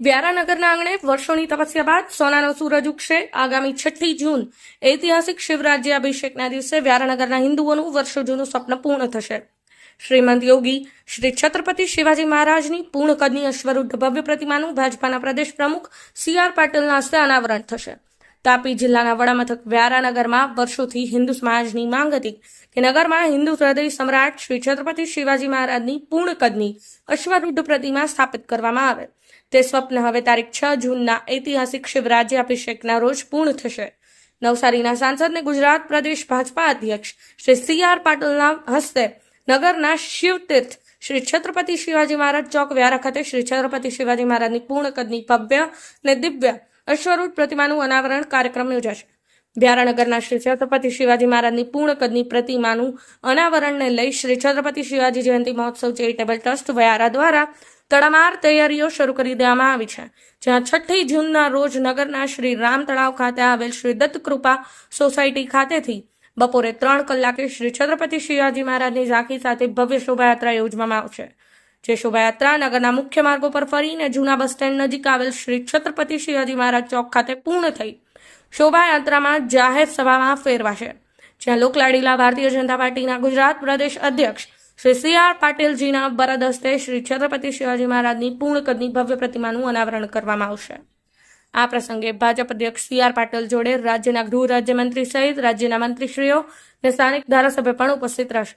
વ્યારાનગરના આંગણે વર્ષોની તપસ્યા બાદ સોનાનો સૂરજ ઉગશે. આગામી છઠ્ઠી જૂન ઐતિહાસિક શિવરાજ્યાભિષેકના દિવસે વ્યારાનગરના હિન્દુઓનું વર્ષો જૂનું સ્વપ્ન પૂર્ણ થશે. શ્રીમંત યોગી શ્રી છત્રપતિ શિવાજી મહારાજની પૂર્ણ કદની અશ્વરૂઢ ભવ્ય પ્રતિમાનું ભાજપાના પ્રદેશ પ્રમુખ સી આર પાટીલના હસ્તે અનાવરણ થશે. તાપી જિલ્લાના વડામથક વ્યારાનગરમાં વર્ષોથી હિન્દુ સમાજની માંગ હતી કે નગરમાં હિન્દુ હૃદય સમ્રાટ શ્રી છત્રપતિ શિવાજી મહારાજની પૂર્ણ કદની અશ્વરૂઢ પ્રતિમા સ્થાપિત કરવામાં આવે. તે સ્વપ્ન હવે તારીખ છ જૂનના ઐતિહાસિક શિવરાજ્યાભિષેકના રોજ પૂર્ણ થશે. નવસારીના સાંસદને ગુજરાત પ્રદેશ ભાજપા અધ્યક્ષ શ્રી સી આર પાટીલના હસ્તે નગરના શિવતીર્થ શ્રી છત્રપતિ શિવાજી મહારાજ ચોક વ્યારા ખાતે શ્રી છત્રપતિ શિવાજી મહારાજની પૂર્ણ કદની ભવ્ય અને દિવ્ય અશ્વરૂઢ પ્રતિમાનું અનાવરણ કાર્યક્રમ યોજાશે. વ્યારાનગરના શ્રી છત્રપતિ શિવાજી મહારાજની પૂર્ણ કદની પ્રતિમાનું અનાવરણને લઈ શ્રી છત્રપતિ શિવાજી જયંતિ મહોત્સવ ચેરિટેબલ ટ્રસ્ટ વ્યારા દ્વારા તડામાર તૈયારીઓ શરૂ કરી દેવામાં આવી છે. જ્યાં છઠ્ઠી જૂનના રોજ નગરના શ્રી રામ તળાવ ખાતે આવેલ શ્રી દત્ત કૃપા સોસાયટી ખાતેથી બપોરે ત્રણ કલાકે શ્રી છત્રપતિ શિવાજી મહારાજની ઝાંખી સાથે ભવ્ય શોભાયાત્રા યોજવામાં આવશે. જે શોભાયાત્રા નગરના મુખ્ય માર્ગો પર ફરીને જૂના બસ સ્ટેન્ડ નજીક આવેલ શ્રી છત્રપતિ શિવાજી મહારાજ ચોક ખાતે પૂર્ણ થઈ શોભાયાત્રામાં જાહેર સભામાં ફેરવાશે. જ્યાં લોકલાડીલા ભારતીય જનતા પાર્ટીના ગુજરાત પ્રદેશ અધ્યક્ષ શ્રી સી આર પાટીલજીના વરદ હસ્તે શ્રી છત્રપતિ શિવાજી મહારાજની પૂર્ણ કદની ભવ્ય પ્રતિમાનું અનાવરણ કરવામાં આવશે. આ પ્રસંગે ભાજપ અધ્યક્ષ સી આર પાટીલ જોડે રાજ્યના ગૃહ રાજ્યમંત્રી સહિત રાજ્યના મંત્રીશ્રીઓ અને સ્થાનિક ધારાસભ્ય પણ ઉપસ્થિત રહેશે.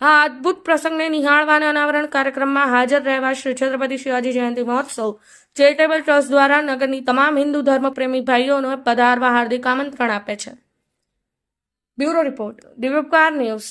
આ અદ્ભુત પ્રસંગને નિહાળવાના અનાવરણ કાર્યક્રમમાં હાજર રહેવા શ્રી છત્રપતિ શિવાજી જયંતિ મહોત્સવ ચેરિટેબલ ટ્રસ્ટ દ્વારા નગરની તમામ હિન્દુ ધર્મપ્રેમી ભાઈઓને પધારવા હાર્દિક આમંત્રણ આપે છે. Bureau report Divyakar news.